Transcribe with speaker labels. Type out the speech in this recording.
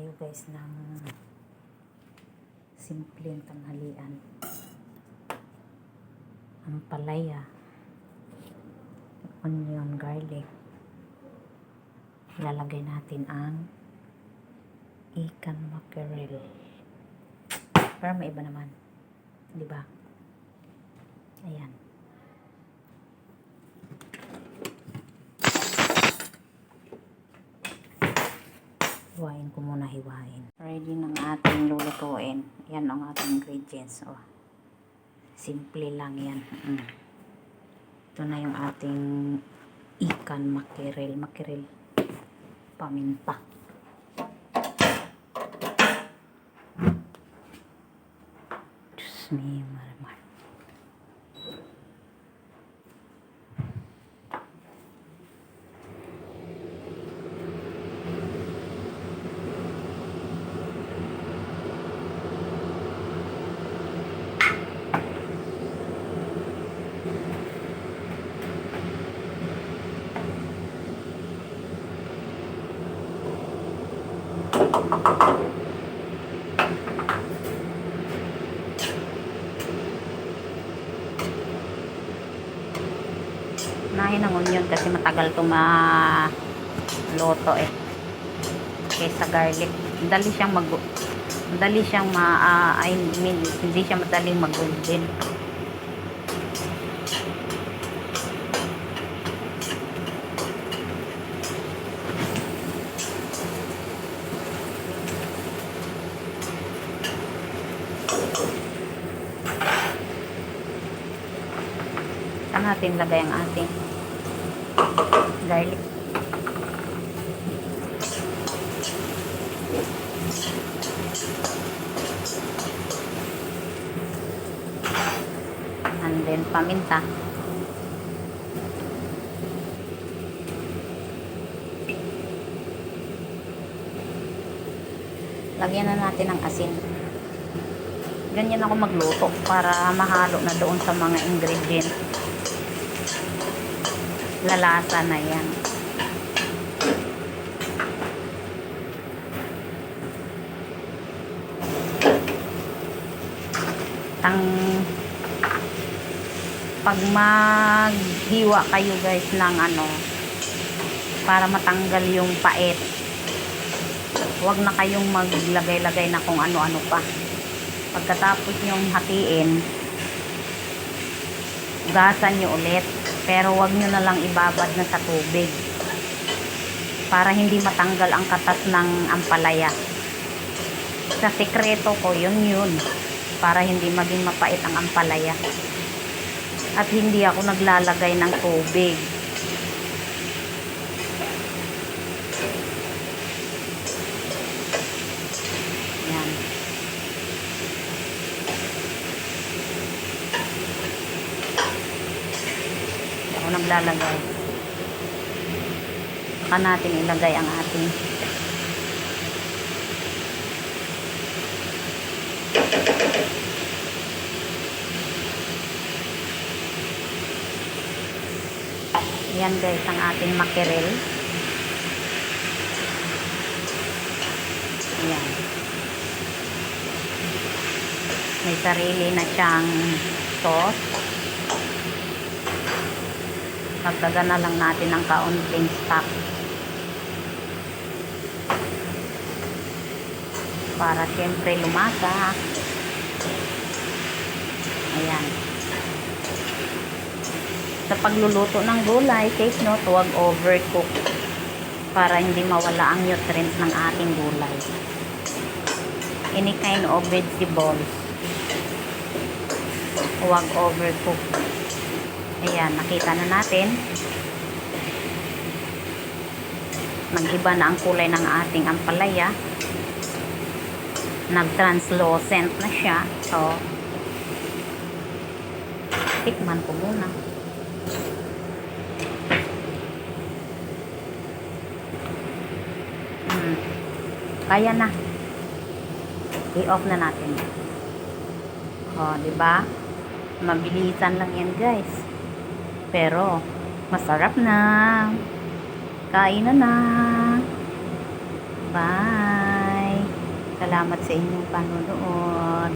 Speaker 1: tayo guys ng simpleng tanghalian. Ang palaya, onion, garlic. Ilalagay natin ang ikan mackerel. Para may iba naman. Di ba? Ayan. Hiwain ko muna hiwain. Ready ng ating lulutuin. Yan ang ating ingredients. Oh. Simple lang yan. Mm. Ito na yung ating ikan makiril. Makiril. Paminta. Diyos me, maramar. Unahin ang onion kasi matagal to ma loto eh. Kaysa garlic. Madali siyang mag madali siyang ma ah, I mean hindi siya madaling mag-golden. Saan natin lagay ang ating garlic? And then paminta. Lagyan na natin ng asin. Ganyan ako magluto para mahalo na doon sa mga ingredients lalasa na yan. Ang pag maghiwa kayo guys ng ano para matanggal yung pait. Huwag na kayong maglagay-lagay na kung ano-ano pa. Pagkatapos yung hatiin gasan nyo ulit pero wag nyo na lang ibabad na sa tubig. Para hindi matanggal ang katas ng ampalaya. Sa sekreto ko yun yun. Para hindi maging mapait ang ampalaya. At hindi ako naglalagay ng tubig naglalagay. Saka natin ilagay ang ating yan guys ang ating makirel yan may sarili na siyang sauce Dagdagan na lang natin ng kaunting stock. Para siyempre lumasa. Ayan. Sa pagluluto ng gulay, take note, huwag overcook para hindi mawala ang nutrients ng ating gulay. Any kind of vegetables, huwag overcook. Ayan, nakita na natin. Nag-iba na ang kulay ng ating ampalaya. Nag-translucent na siya. So, tikman ko muna. Hmm. Kaya na. I-off na natin. Oh, 'di ba? Mabilisan lang 'yan, guys. Pero, masarap na. Kain na na. Bye. Salamat sa inyong panonood.